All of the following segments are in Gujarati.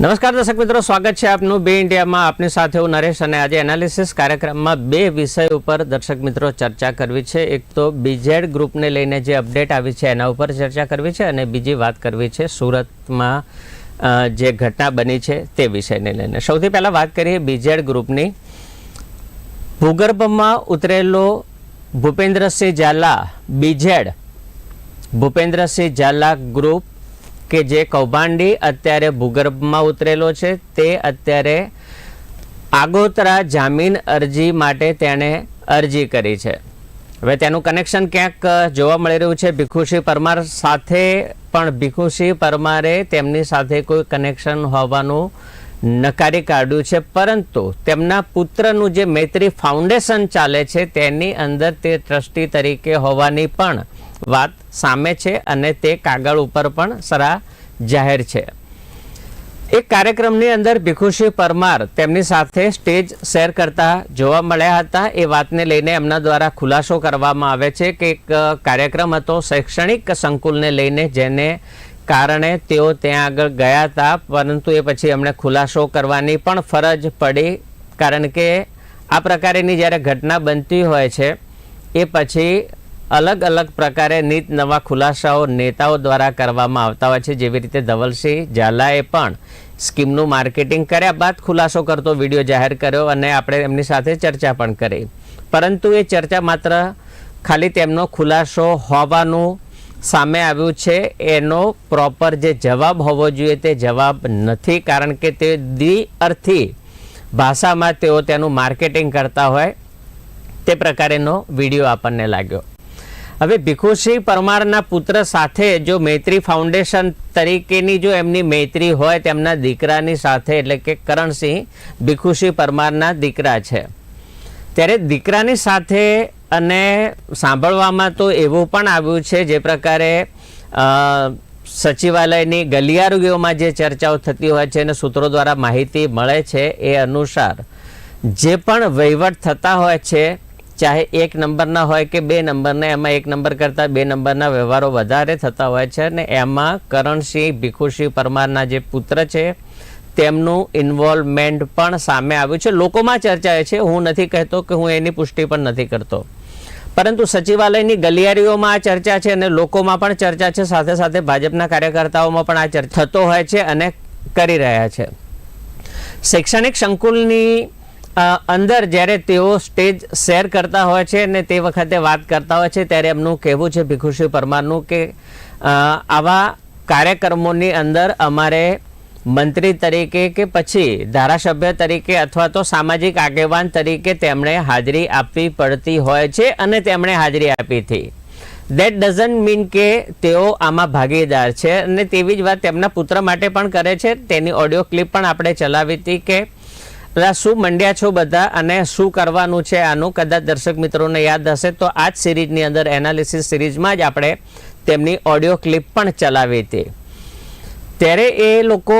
નમસ્કાર દર્શક મિત્રો, સ્વાગત છે આપનું બે ઇન્ડિયામાં. આપની સાથે હું નરેશ અને આજે એનાલિસિસ કાર્યક્રમમાં બે વિષય ઉપર દર્શક મિત્રો ચર્ચા કરવી છે. એક તો બીઝેડ ગ્રુપને લઈને જે અપડેટ આવી છે એના ઉપર ચર્ચા કરવી છે અને બીજી વાત કરવી છે સુરતમાં જે ઘટના બની છે તે વિષયને લઈને. સૌથી પહેલાં વાત કરીએ બીઝેડ ગ્રુપની. ભૂગર્ભમાં ઉતરેલો ભૂપેન્દ્રસિંહ ઝાલા બીઝેડ ભૂપેન્દ્રસિંહ ઝાલા ગ્રુપ કે જે કૌભાંડી અત્યારે ભૂગર્ભમાં ઉતરેલો છે, તે અત્યારે આગોતરા જામીન અરજી માટે તેણે અરજી કરી છે. હવે તેનું કનેક્શન ક્યાંક જોવા મળી રહ્યું છે ભીખુસિંહ પરમાર સાથે, પણ ભીખુસિંહ પરમારે તેમની સાથે કોઈ કનેક્શન હોવાનું નકારી કાઢ્યું છે, પરંતુ તેમના પુત્રનું જે મૈત્રી ફાઉન્ડેશન ચાલે છે, તેની અંદર તે ટ્રસ્ટી તરીકે હોવાની પણ વાત સામે છે અને તે કાગળ ઉપર પણ સરા જાહેર છે. એક કાર્યક્રમની અંદર ભીખુસિંહ પરમાર તેમની સાથે સ્ટેજ શેર કરતા જોવા મળ્યા હતા. એ વાતને લઈને એમના દ્વારા ખુલાસો કરવામાં આવે છે કે એક કાર્યક્રમ હતો શૈક્ષણિક સંકુલને લઈને જેને કારણે તેઓ ત્યાં આગળ ગયા હતા. પરંતુ એ પછી એમણે ખુલાસો કરવાની પણ ફરજ પડી કારણ કે આ પ્રકારેની જ્યારે ઘટના બનતી હોય છે, એ પછી અલગ અલગ પ્રકારે નીત નવા ખુલાસાઓ નેતાઓ દ્વારા કરવામાં આવતા હોય છે. જેવી રીતે ધવલસિંહ ઝાલાએ પણ સ્કીમનું માર્કેટિંગ કર્યા બાદ ખુલાસો કરતો વીડિયો જાહેર કર્યો અને આપણે એમની સાથે ચર્ચા પણ કરી. પરંતુ એ ચર્ચા માત્ર ખાલી તેમનો ખુલાસો હોવાનું સામે આવ્યું છે. એનો પ્રોપર જે જવાબ હોવો જોઈએ તે જવાબ નથી, કારણ કે તે દ્વિઅર્થી ભાષામાં તેઓ તેનું માર્કેટિંગ કરતા હોય. તે પ્રકારેનો વીડિયો આપણને લાગ્યો. હવે ભીખુસિંહ પરમારના પુત્ર સાથે જો મૈત્રી ફાઉન્ડેશન તરીકેની જો એમની મૈત્રી હોય, તેમના દીકરાની સાથે, એટલે કે કરણસિંહ ભીખુસિંહ પરમારના દીકરા છે. ત્યારે દીકરાની સાથે અને સાંભળવામાં તો એવું પણ આવ્યું છે, જે પ્રકારે સચિવાલયની ગલિયારીઓમાં જે ચર્ચાઓ થતી હોય છે અને સૂત્રો દ્વારા માહિતી મળે છે એ અનુસાર, જે પણ વહીવટ થતા હોય છે ચાહે એક નંબરના હોય કે બે નંબરના, એમાં એક નંબર કરતાં બે નંબરના વ્યવહારો વધારે થતા હોય છે અને એમાં કરણસિંહ ભીખુસિંહ પરમારના જે પુત્ર છે, તેમનું ઇન્વોલ્વમેન્ટ પણ સામે આવ્યું છે. લોકોમાં ચર્ચાએ છે, હું નથી કહેતો કે હું એની પુષ્ટિ પણ નથી કરતો. પરંતુ સચિવાલયની ગલિયારીઓમાં આ ચર્ચા છે અને લોકોમાં પણ ચર્ચા છે. સાથે સાથે ભાજપના કાર્યકર્તાઓમાં પણ આ ચર્ચા થતો હોય છે અને કરી રહ્યા છે. શૈક્ષણિક સંકુલની અંદર જ્યારે તેઓ સ્ટેજ શેર કરતા હોય છે અને તે વખતે વાત કરતા હોય છે, ત્યારે એમનું કહેવું છે ભીખુસિંહ પરમારનું કે આવા કાર્યક્રમોની અંદર અમારે મંત્રી તરીકે કે પછી ધારાસભ્ય તરીકે અથવા તો સામાજિક આગેવાન તરીકે તેમણે હાજરી આપવી પડતી હોય છે અને તેમણે હાજરી આપી હતી. દેટ ડઝન્ટ મીન કે તેઓ આમાં ભાગીદાર છે અને તેવી જ વાત તેમના પુત્ર માટે પણ કરે છે. તેની ઓડિયો ક્લિપ પણ આપણે ચલાવી હતી કે અલા શું મંડ્યા છો બધા અને શું કરવાનું છે આનું? કદાચ દર્શક મિત્રોને યાદ હશે તો આ જ સિરીઝની અંદર એનાલિસિસ સિરીઝમાં જ આપણે તેમની ઓડિયો ક્લિપ પણ ચલાવી હતી. ત્યારે એ લોકો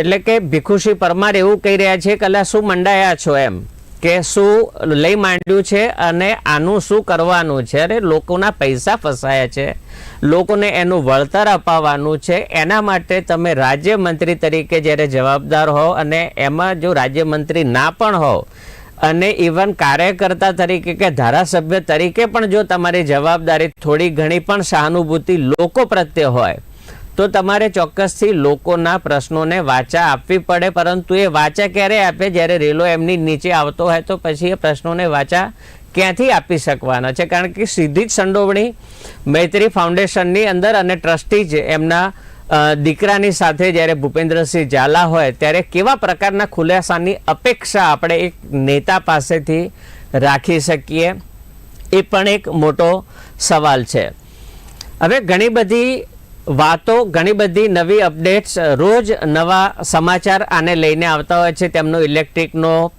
એટલે કે ભીખુસિંહ પરમાર એવું કહી રહ્યા છે કે શું મંડાયા છો એમ? કે શું લઈ માંડ્યું છે અને આનું શું કરવાનું છે? અરે, લોકોના પૈસા ફસાયા છે. લોકોને એનું વળતર અપાવવાનું છે. એના માટે તમે રાજ્યમંત્રી તરીકે જ્યારે જવાબદાર હો અને એમાં જો રાજ્યમંત્રી ના પણ હો અને ઇવન કાર્યકર્તા તરીકે કે ધારાસભ્ય તરીકે પણ જો તમારી જવાબદારી થોડી ઘણી પણ સહાનુભૂતિ લોકો પ્રત્યે હોય તો તમારે ચોક્કસથી લોકોના પ્રશ્નોને વાચા આપવી પડે, પરંતુ એ વાચા ક્યારે આપે? જ્યારે રેલો એમની નીચે આવતો હોય તો પછી એ પ્રશ્નોને વાચા ક્યાંથી આપી શકવાના છે? કારણ કે સીધી જ સંડોવણી મૈત્રી ફાઉન્ડેશનની અંદર અને ટ્રસ્ટી જ એમના દીકરાની સાથે જ્યારે ભૂપેન્દ્રસિંહ ઝાલા હોય, ત્યારે કેવા પ્રકારના ખુલાસાની અપેક્ષા આપણે એક નેતા પાસેથી રાખી શકીએ? એ પણ એક મોટો સવાલ છે. હવે ઘણી બધી વાતો, ઘણી બધી નવી અપડેટ્સ, રોજ નવા સમાચાર આને લઈને આવતા હોય છે. તેમનો ઇલેક્ટ્રિકનો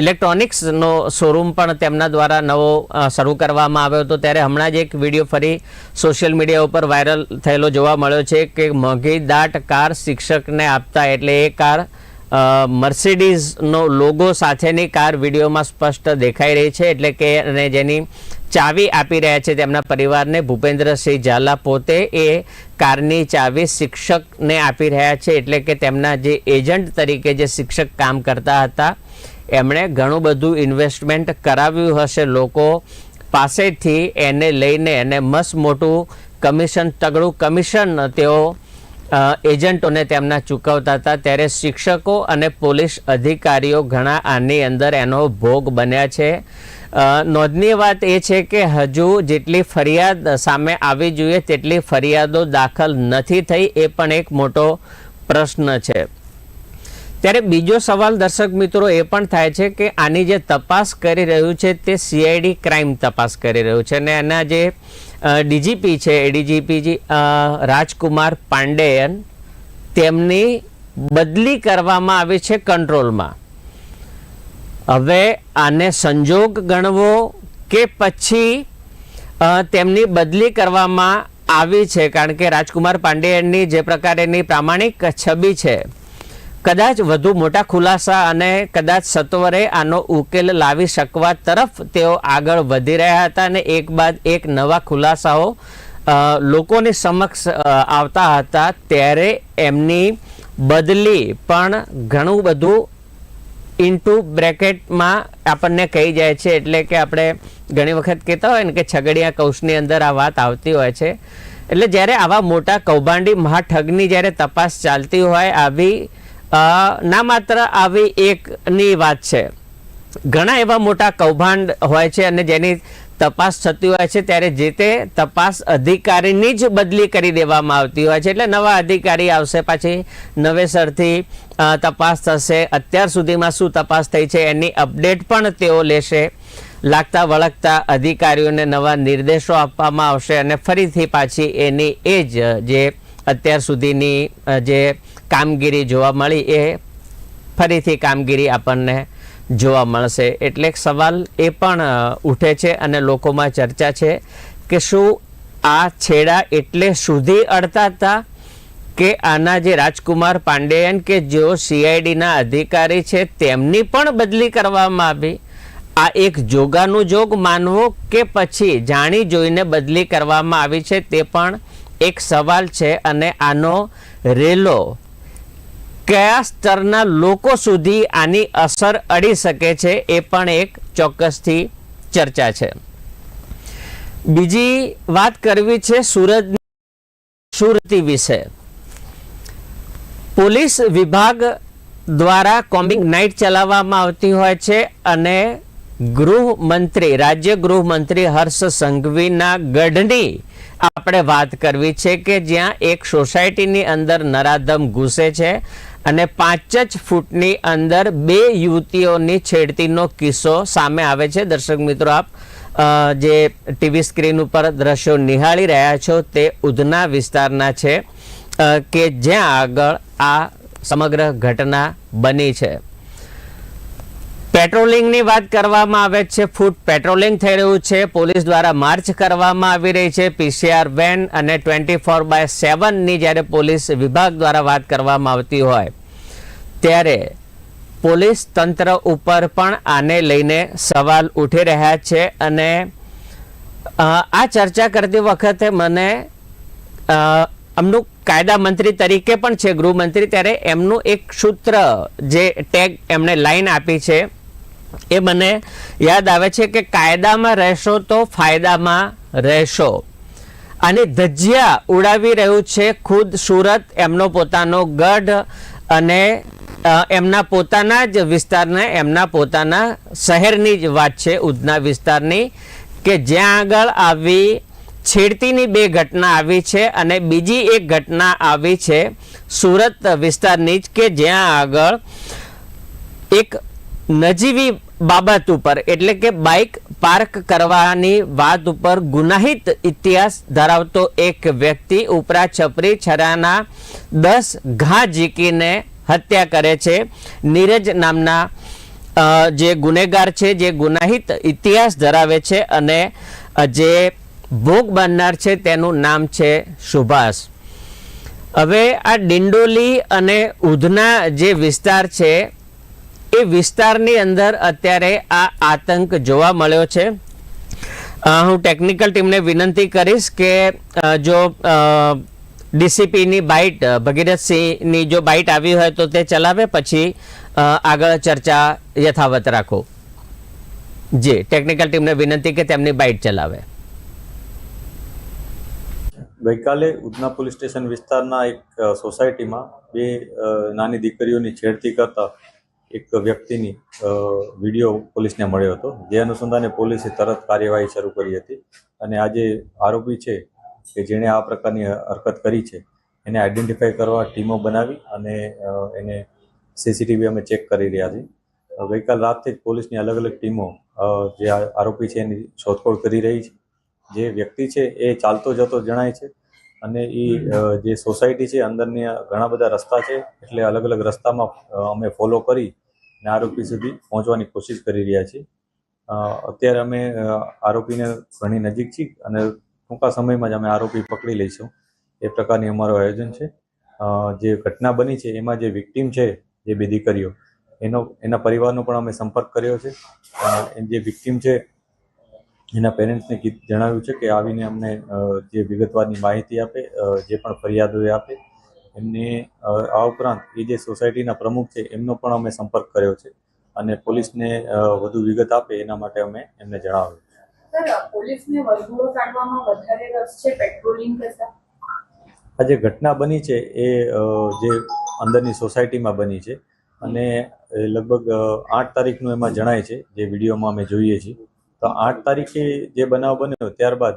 ઇલેક્ટ્રોનિક્સનો શોરૂમ પણ તેમના દ્વારા નવો શરૂ કરવામાં આવ્યો હતો. ત્યારે હમણાં જ એક વીડિયો ફરી સોશિયલ મીડિયા ઉપર વાયરલ થયેલો જોવા મળ્યો છે કે મોંઘી દાટ કાર શિક્ષકને આપતા, એટલે એ કાર મર્સિડીઝનો લોગો સાથેની કાર વિડીયોમાં સ્પષ્ટ દેખાઈ રહી છે, એટલે કે અને જેની ચાવી આપી રહ્યા છે તેમના પરિવારને ભૂપેન્દ્રસિંહ ઝાલા પોતે એ કારની ચાવી શિક્ષકને આપી રહ્યા છે, એટલે કે તેમના જે એજન્ટ તરીકે જે શિક્ષક કામ કરતા હતા, એમણે ઘણું બધું ઇન્વેસ્ટમેન્ટ કરાવ્યું હશે. લોકો પાસેથી એને લઈને અને મસ્ત મોટું કમિશન, તગડું કમિશન તેઓ એજન્ટોને તેમના ચૂકવતા હતા. ત્યારે શિક્ષકો અને પોલીસ અધિકારીઓ ઘણા આની અંદર એનો ભોગ બન્યા છે. નોંધનીય વાત એ છે કે હજુ જેટલી ફરિયાદ સામે આવી જોઈએ, તેટલી ફરિયાદો દાખલ નથી થઈ એ પણ એક મોટો પ્રશ્ન છે. ત્યારે બીજો સવાલ દર્શક મિત્રો એ પણ થાય છે કે આની જે તપાસ કરી રહ્યું છે તે સીઆઈડી ક્રાઇમ તપાસ કરી રહ્યું છે. અને એના જે ડીજીપી છે એડીજીપી રાજકુમાર પાંડેયન તેમની બદલી કરવામાં આવી છે કંટ્રોલમાં. હવે આને સંજોગ ગણવો કે પછી તેમની બદલી કરવામાં આવી છે, કારણ કે રાજકુમાર પાંડેયનની જે પ્રકારેની પ્રામાણિક છબી છે કદાચ વધુ મોટા ખુલાસા અને કદાચ સત્વરે આનો ઉકેલ લાવી શકવા તરફ તેઓ આગળ વધી રહ્યા હતા અને એક બાદ એક નવા ખુલાસાઓ લોકોની સમક્ષ આવતા હતા ત્યારે એમની બદલી પણ ઘણું બધું ઇન્ટુ બ્રેકેટમાં આપણને કહી જાય છે. એટલે કે આપણે ઘણી વખત કહેતા હોય ને કે છગડિયા કૌશની અંદર આ વાત આવતી હોય છે. એટલે જ્યારે આવા મોટા કૌભાંડી મહાઠગની જ્યારે તપાસ ચાલતી હોય આવી ના માત્ર આવી એકની વાત છે. ઘણા એવા મોટા કૌભાંડ હોય છે અને જેની તપાસ થતી હોય છે ત્યારે જે તે તપાસ અધિકારીની જ બદલી કરી દેવામાં આવતી હોય છે. એટલે નવા અધિકારી આવશે પાછી, નવેસરથી તપાસ થશે. અત્યાર સુધીમાં શું તપાસ થઈ છે એની અપડેટ પણ તેઓ લેશે. લાગતા વળગતા અધિકારીઓને નવા નિર્દેશો આપવામાં આવશે અને ફરીથી પાછી એની એ જ જે અત્યાર સુધીની જે કામગીરી જોવા મળી એ ફરીથી કામગીરી આપણને જોવા મળશે. એટલે સવાલ એ પણ ઉઠે છે અને લોકોમાં ચર્ચા છે કે શું આ છેડા એટલે સુધી અડતા હતા કે આના જે રાજકુમાર પાંડેયન કે જેઓ સીઆઈડીના અધિકારી છે તેમની પણ બદલી કરવામાં આવી? આ એક જોગાનું જોગ માનવો કે પછી જાણી જોઈને બદલી કરવામાં આવી છે તે પણ એક સવાલ છે અને આનો રેલો કયા સ્તરના લોકો સુધી આની અસર અડી શકે છે એ પણ એક ચોક્કસથી ચર્ચા છે. બીજી વાત કરવી છે સુરત સુરતી વિશે. પોલીસ વિભાગ દ્વારા કોમ્બિંગ નાઇટ ચલાવવામાં આવતી હોય છે અને ગૃહમંત્રી રાજ્ય ગૃહમંત્રી હર્ષ સંઘવીના ગઢની આપણે વાત કરવી છે કે જ્યાં એક સોસાયટીની અંદર નરાધમ ઘૂસે છે અને પાંચ જ ફૂટની અંદર બે યુવતીઓની છેડતીનો કિસ્સો સામે આવે છે. દર્શક મિત્રો, આપ જે ટીવી સ્ક્રીન ઉપર દ્રશ્યો નિહાળી રહ્યા છો તે ઉધના વિસ્તારના છે કે જ્યાં આગળ આ સમગ્ર ઘટના બની છે. પેટ્રોલિંગની વાત કરવામાં આવે છે. ફૂટ પેટ્રોલિંગ થઈ રહ્યું છે. પોલીસ દ્વારા માર્ચ કરવામાં આવી રહી છે. પીસીઆર વેન અને ટ્વેન્ટી ફોર બાય સેવનની જ્યારે પોલીસ વિભાગ દ્વારા વાત કરવામાં આવતી હોય, ત્યારે પોલીસ તંત્ર ઉપર પણ આને લઈને સવાલ ઉઠી રહ્યા છે અને આ ચર્ચા કરતી વખતે મને અમનું કાયદા મંત્રી તરીકે પણ છે ગૃહમંત્રી, ત્યારે એમનું એક સૂત્ર જે ટેગ એમણે લાઈન આપી છે એ મને યાદ આવે છે કે કાયદામાં રહેશો તો ફાયદામાં રહેશો. અને ધજિયા ઉડાવી રહ્યું છે ખુદ સુરત, એમનો પોતાનો ગઢ અને એમના પોતાના જ વિસ્તારના, એમના પોતાના શહેરની જ વાત છે ઉધના વિસ્તારની, કે જ્યાં આગળ આવી છેડતીની બે ઘટના આવી છે અને બીજી એક ઘટના આવી છે સુરત વિસ્તારની જ, કે જ્યાં આગળ એક નજીવી બાબત ઉપર, એટલે કે બાઇક પાર્ક કરવાની વાત ઉપર ગુનાહિત ઇતિહાસ ધરાવતો એક વ્યક્તિ ઉપરા છપરી છરાના દસ ઘા ઝીકીને હત્યા કરે છે. નીરજ નામના જે ગુનેગાર છે, જે ગુનાહિત ઇતિહાસ ધરાવે છે અને જે ભોગ બનનાર છે તેનું નામ છે સુભાષ. હવે આ ડિંડોલી અને ઉધના જે વિસ્તાર છે એ વિસ્તારની અંદર અત્યારે આ આતંક જોવા મળ્યો છે. હું ટેકનિકલ ટીમને વિનંતી કરીશ કે જો ડીસીપીની બાઇટ ભગીરથસિંહની જો બાઇટ આવી હોય તો તે ચલાવે, પછી આગળ ચર્ચા યથાવત રાખો. જી ટેકનિકલ ટીમને વિનંતી કે તેમની બાઇટ ચલાવે. ગઈકાલે ઉધના પોલીસ સ્ટેશન વિસ્તારના એક સોસાયટીમાં બે નાની દીકરીઓની છેડતી કરતા એક વ્યક્તિની વીડિયો પોલીસને મળ્યો હતો. જે અનુસંધાને પોલીસે તરત કાર્યવાહી શરૂ કરી હતી. અને આજે આરોપી છે, કે જેણે આ પ્રકારની હરકત કરી છે, એને આઈડેન્ટિફાઈ કરવા ટીમો બનાવી અને એને સીસીટીવી અમે ચેક કરી રહ્યા છીએ. ગઈકાલ રાતથી જ પોલીસની અલગ અલગ ટીમો જે આરોપી છે એની શોધખોળ કરી રહી છે. જે વ્યક્તિ છે એ ચાલતો જતો જણાય છે. અને એ જે સોસાયટી છે, અંદરની ઘણા બધા રસ્તા છે, એટલે અલગ અલગ રસ્તામાં અમે ફોલો કરી અને આરોપી સુધી પહોંચવાની કોશિશ કરી રહ્યા છીએ. અત્યારે અમે આરોપીને ઘણી નજીક છીએ અને ટૂંકા સમયમાં જ અમે આરોપી પકડી લઈશું. એ પ્રકારની અમારું આયોજન છે. જે ઘટના બની છે, એમાં જે વિક્ટીમ છે, જે બે દીકરીઓ, એનો, એના પરિવારનો પણ અમે સંપર્ક કર્યો છે. જે વિક્ટીમ છે એના પેરેન્ટ્સને જણાવ્યું છે કે આવીને અમને જે વિગતવારની માહિતી આપે જે પણ ફરિયાદો એ આપે એમને આ ઉપરાંત એ જે સોસાયટીના પ્રમુખ છે એમનો પણ અમે સંપર્ક કર્યો છે અને પોલીસને વધુ વિગત આપે એના માટે અમે એમને જણાવ્યું પોલીસને વરઘોડો કાઢવામાં વધારે રસ છે પેટ્રોલિંગ કરતા? આ જે ઘટના બની છે એ જે અંદરની સોસાયટીમાં બની છે અને લગભગ આઠ તારીખનું એમાં જણાય છે જે વિડીયોમાં અમે જોઈએ છીએ. તો આઠ તારીખે જે બનાવ બન્યો ત્યારબાદ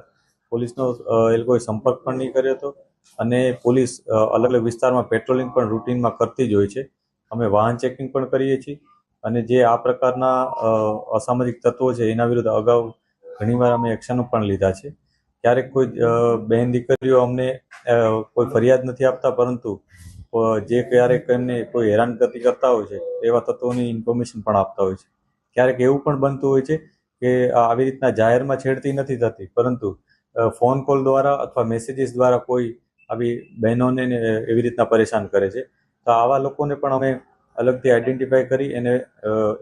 પોલીસનો એ લોકોએ સંપર્ક પણ નહીં કર્યો હતો અને પોલીસ અલગ અલગ વિસ્તારમાં પેટ્રોલિંગ પણ રૂટીનમાં કરતી જ હોય છે. અમે વાહન ચેકિંગ પણ કરીએ છીએ અને જે આ પ્રકારના અસામાજિક તત્વો છે એના વિરુદ્ધ અગાઉ ઘણીવાર અમે એક્શનો પણ લીધા છે. ક્યારેક કોઈ બહેન દીકરીઓ અમને કોઈ ફરિયાદ નથી આપતા પરંતુ જે ક્યારેક એમને કોઈ હેરાનગતિ કરતા હોય છે એવા તત્વોની ઇન્ફોર્મેશન પણ આપતા હોય છે. ક્યારેક એવું પણ બનતું હોય છે કે આવી રીતના જાહેરમાં છેડતી નથી થતી, પરંતુ ફોન કોલ દ્વારા અથવા મેસેજીસ દ્વારા કોઈ આવી બહેનોને એવી રીતના પરેશાન કરે છે. તો આવા લોકોને પણ અમે અલગથી આઈડેન્ટિફાઈ કરી એને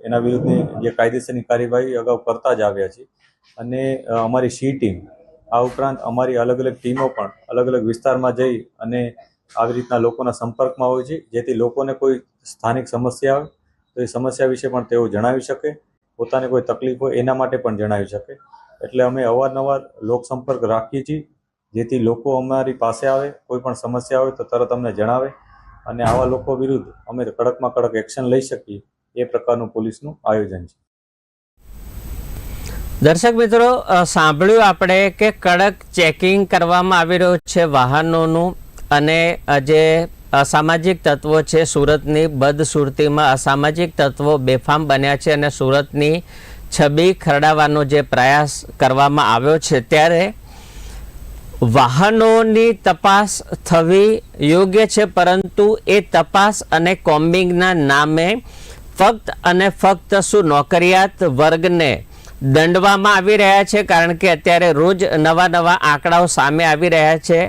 એના વિરુદ્ધની જે કાયદેસરની કાર્યવાહી અગાઉ કરતા જ આવ્યા છીએ. અને અમારી સી ટીમ, આ ઉપરાંત અમારી અલગ અલગ ટીમો પણ અલગ અલગ વિસ્તારમાં જઈ અને આવી રીતના લોકોના સંપર્કમાં હોય છે, જેથી લોકોને કોઈ સ્થાનિક સમસ્યા આવે, તો એ સમસ્યા વિશે પણ તેઓ જણાવી શકે. પોતાને કોઈ તકલીફ હોય એના માટે પણ જણાવી શકે. એટલે અમે અવારનવાર લોકસંપર્ક રાખીએ છીએ. જેથી લોકો અમારી પાસે આવે, કોઈ પણ સમસ્યા હોય તો તરત અમને જણાવે. અને આવા લોકો વિરુદ્ધ અમે કડકમાં કડક એક્શન લઈ શકીએ. એ પ્રકારનું પોલીસનું આયોજન છે. દર્શક મિત્રો સાંભળ્યું આપણે કે કડક ચેકિંગ કરવામાં આવી રહ્યું છે વાહનોનું. અને જે અસામાજિક તત્વો છે. સુરતની બદસુરતીમાં અસામાજિક તત્વો બેફામ બન્યા છે અને સુરતની છબી ખરડાવવાનો જે પ્રયાસ કરવામાં આવ્યો છે ત્યારે વાહનોની તપાસ થવી યોગ્ય છે, પરંતુ એ તપાસ અને કોમ્બિંગના નામે ફક્ત અને ફક્ત શું નોકરિયાત વર્ગને દંડવામાં આવી રહ્યા છે? કારણ કે અત્યારે રોજ નવા નવા આંકડાઓ સામે આવી રહ્યા છે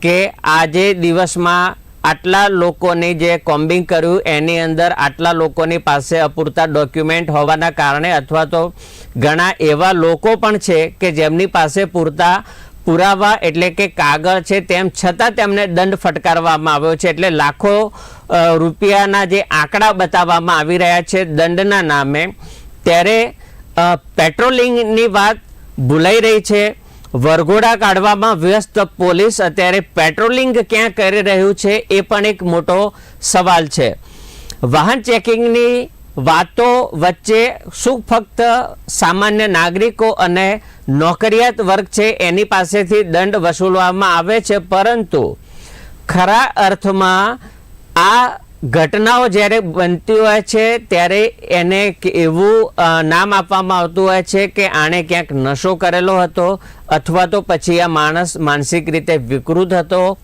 કે આજે દિવસમાં આટલા લોકોની જે કોમ્બિંગ કર્યું, એની અંદર આટલા લોકોની પાસે અપૂરતા ડોક્યુમેન્ટ હોવાના કારણે અથવા તો ઘણા એવા લોકો પણ છે કે જેમની પાસે પૂરતા પુરાવા એટલે કે કાગળ છે તેમ છતાં તેમને દંડ ફટકારવામાં આવ્યો છે. એટલે લાખો રૂપિયાના જે આંકડા બતાવવામાં આવી રહ્યા છે દંડના નામે. ત્યારે પેટ્રોલિંગની વાત ભૂલાઈ રહી છે. વરઘોડા કાઢવામાં વ્યસ્ત પોલીસ અત્યારે પેટ્રોલિંગ ક્યાં કરી રહ્યું છે એ પણ એક મોટો સવાલ છે. વાહન ચેકિંગની વાતો વચ્ચે શું ફક્ત સામાન્ય નાગરિકો અને નોકરિયાત વર્ગ છે એની પાસેથી દંડ વસૂલવામાં આવે છે, પરંતુ ખરા અર્થમાં આ ઘટનાઓ જ્યારે બનતી હોય છે, ત્યારે એને એવું નામ આપવામાં આવતું હોય છે કે આણે ક્યાંક નશો કરેલો હતો અથવા તો પછી આ માણસ માનસિક રીતે વિકૃત હતો.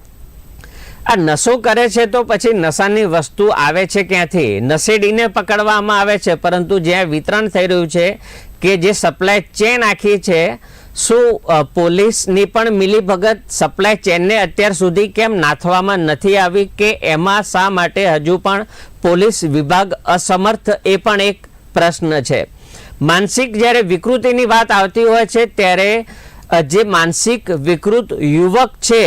આ નશો કરે છે તો પછી નશાની વસ્તુ આવે છે ક્યાંથી? નશેડીને પકડવામાં આવે છે, પરંતુ જ્યાં વિતરણ થઈ રહ્યું છે કે જે સપ્લાય ચેન આખી છે શું પોલીસની પણ મિલીભગત સપ્લાય ચેનને અત્યાર સુધી કેમ નાથવામાં નથી આવી કે એમાં શા માટે હજુ પણ પોલીસ વિભાગ અસમર્થ એ પણ એક પ્રશ્ન છે. માનસિક જ્યારે વિકૃતિની વાત આવતી હોય છે ત્યારે જે માનસિક વિકૃત યુવક છે,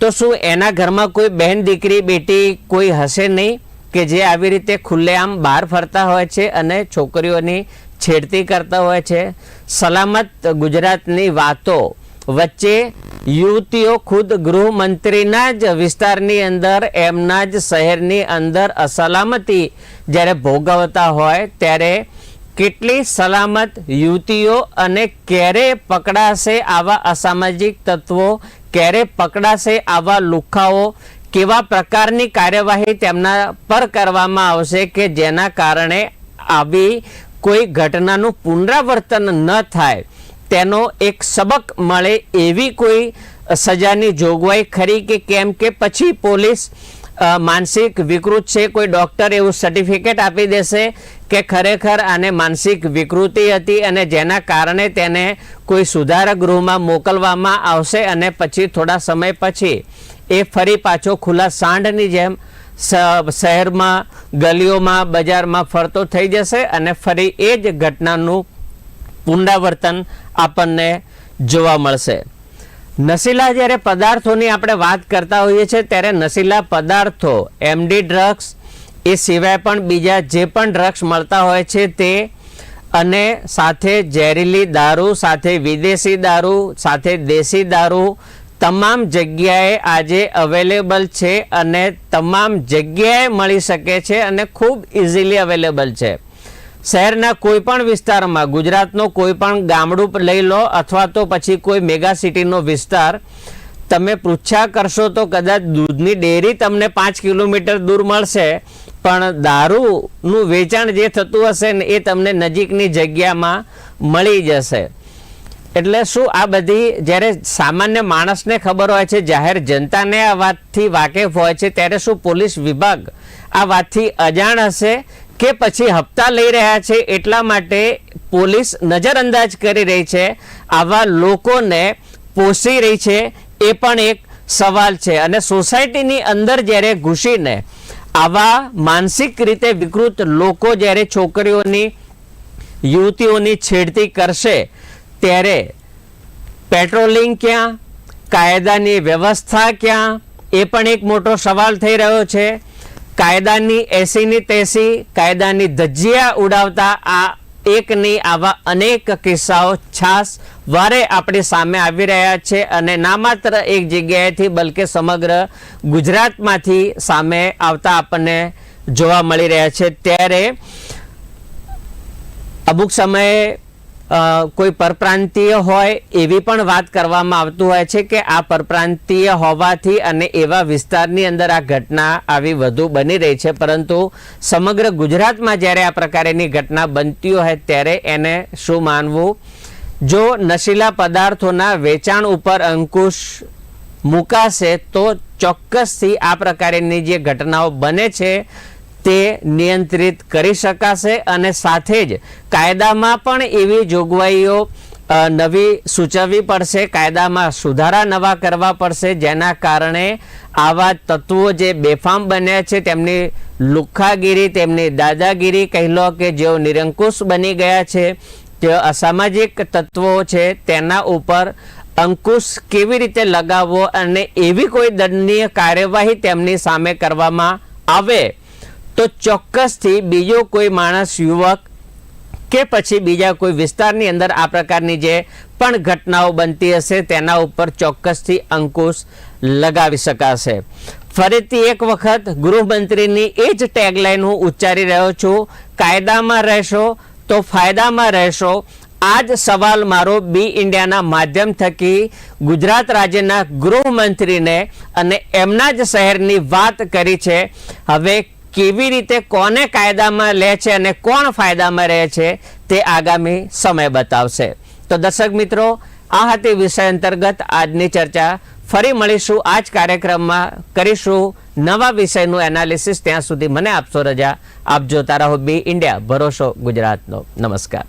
તો શું એના ઘરમાં કોઈ બહેન, દીકરી, બેટી કોઈ હશે નહીં? કે જે આવી રીતે ખુલ્લેઆમ બહાર ફરતા હોય છે અને છોકરીઓની છેડતી કરતા હોય છે. સલામત ગુજરાતની વાતો વચ્ચે યુવતીઓ ખુદ ગૃહમંત્રીના જ વિસ્તારની અંદર, એમના જ શહેરની અંદર અસલામતી જ્યારે ભોગવતા હોય ત્યારે કેટલી સલામત યુવતીઓ અને ક્યારે પકડાશે આવા અસામાજિક તત્વો, ક્યારે પકડાશે આવા લુખાઓ, કેવા પ્રકારની કાર્યવાહી તેમના પર કરવામાં આવશે કે જેના કારણે આવી કોઈ ઘટનાનું પુનરાવર્તન ન થાય, તેનો એક સબક મળે એવી કોઈ સજાની જોગવાઈ ખરી કે કેમ કે પછી પોલીસ માનસિક વિકૃત છે, કોઈ ડોક્ટર એવું સર્ટિફિકેટ આપી દેશે કે ખરેખર આને માનસિક વિકૃતિ હતી અને જેના કારણે તેને કોઈ સુધારક ગૃહમાં મોકલવામાં આવશે અને પછી થોડા સમય પછી એ ફરી પાછો ખુલ્લા સાંઢની જેમ શહેરમાં, ગલીઓમાં, બજારમાં ફરતો થઈ જશે અને ફરી એ જ ઘટનાનું પુનરાવર્તન આપણને જોવા મળશે. નશીલા જ્યારે પદાર્થોની આપણે વાત કરતા હોઈએ છીએ, ત્યારે નશીલા પદાર્થો એમડી ડ્રગ્સ એ સિવાય પણ બીજા જે પણ ડ્રગ્સ મળતા હોય છે તે અને સાથે ઝેરીલી દારૂ, સાથે વિદેશી દારૂ, સાથે દેશી દારૂ તમામ જગ્યાએ આજે અવેલેબલ છે અને તમામ જગ્યાએ મળી શકે છે અને ખૂબ ઇઝીલી અવેલેબલ છે. શહેરના કોઈ પણ વિસ્તારમાં, ગુજરાતનો કોઈ પણ ગામડું લઈ લો અથવા તો પછી કોઈ મેગા સિટીનો વિસ્તાર, તમે પૃચ્છા કરશો તો કદાચ દૂધની ડેરી તમને પાંચ કિલોમીટર દૂર મળશે, પણ દારૂનું વેચાણ જે થતું હશે ને એ તમને નજીકની જગ્યામાં મળી જશે. એટલે શું આ બધી જ્યારે સામાન્ય માણસને ખબર હોય છે, જાહેર જનતાને આ વાતથી વાકેફ હોય છે, ત્યારે શું પોલીસ વિભાગ આ વાતથી અજાણ હશે કે પછી હપ્તા લઈ રહ્યા છે? એટલા માટે પોલીસ નજરઅંદાજ કરી રહી છે. આવા લોકોને પોષી રહી છે એ પણ એક સવાલ છે. અને સોસાયટીની અંદર જ્યારે ઘૂસીને આવા માનસિક રીતે વિકૃત લોકો જ્યારે છોકરીઓની, યુવતીઓની છેડતી કરશે ત્યારે પેટ્રોલિંગ ક્યાં, કાયદાની વ્યવસ્થા ક્યાં, એ પણ એક મોટો સવાલ થઈ રહ્યો છે. કાયદાની એસીની તેસી, કાયદાની ધજ્જિયા ઉડાવતા આ એકની આવા અનેક કિસ્સાઓ છાસ વારે આપણી સામે આવી રહ્યા છે અને ના માત્ર એક જગ્યાએથી, બલકે સમગ્ર ગુજરાતમાંથી સામે આવતા આપણને જોવા મળી રહ્યા છે. ત્યારે અમુક સમયે કોઈ પરપ્રાંતીય હોય એવી પણ વાત કરવામાં આવતું હોય છે કે આ પરપ્રાંતીય હોવાથી અને એવા વિસ્તારની અંદર આ ઘટના આવી વધુ બની રહી છે. પરંતુ સમગ્ર ગુજરાતમાં જ્યારે આ પ્રકારની ઘટના બનતી હોય ત્યારે એને શું માનવું? જો નશીલા પદાર્થોના વેચાણ ઉપર અંકુશ મુકાશે તો ચોક્કસથી આ પ્રકારની જે ઘટનાઓ બને છે તે નિયંત્રિત કરી શકાશે અને સાથે જ કાયદામાં પણ એવી જોગવાઈઓ નવી સૂચવવી પડશે. કાયદામાં સુધારા નવા કરવા પડશે, જેના કારણે આવા તત્વો જે બેફામ બન્યા છે, તેમની લુખ્ખાગીરી તેમની દાદાગીરી કહી લો કે જેઓ નિરંકુશ બની ગયા છે તેઓ અસામાજિક તત્વો છે, તેના ઉપર અંકુશ કેવી રીતે લગાવવો અને એવી કોઈ દંડનીય કાર્યવાહી તેમની સામે કરવામાં આવે? તો ચોક્કસથી બીજો કોઈ માણસ યુવક કે પછી બીજા કોઈ વિસ્તારની અંદર આ પ્રકારની જે પણ ઘટનાઓ બનતી હશે તેના ઉપર ચોક્કસથી અંકુશ લગાવી શકાશે. ફરીથી એક વખત ગૃહમંત્રીની એ જ ટેગલાઇન હું ઉચ્ચારી રહ્યો છું, કાયદામાં રહેશો તો ફાયદામાં રહેશો. આ જ સવાલ મારો બી ઇન્ડિયાના માધ્યમ થકી ગુજરાત રાજ્યના ગૃહમંત્રીને અને એમના જ શહેરની વાત કરી છે. હવે કેવી રીતે કોને કાયદામાં લે છે અને કોણ ફાયદામાં રહે છે તે આગામી સમય બતાવશે. તો દર્શક મિત્રો, આ હતી વિષય અંતર્ગત આજની ચર્ચા. ફરી મળીશું આ જ કાર્યક્રમમાં કરીશું નવા વિષયનું એનાલિસિસ ત્યાં સુધી મને આપશો રજા. આપ જોતા રહો બી ઇન્ડિયા. ભરોસો ગુજરાતનો. નમસ્કાર.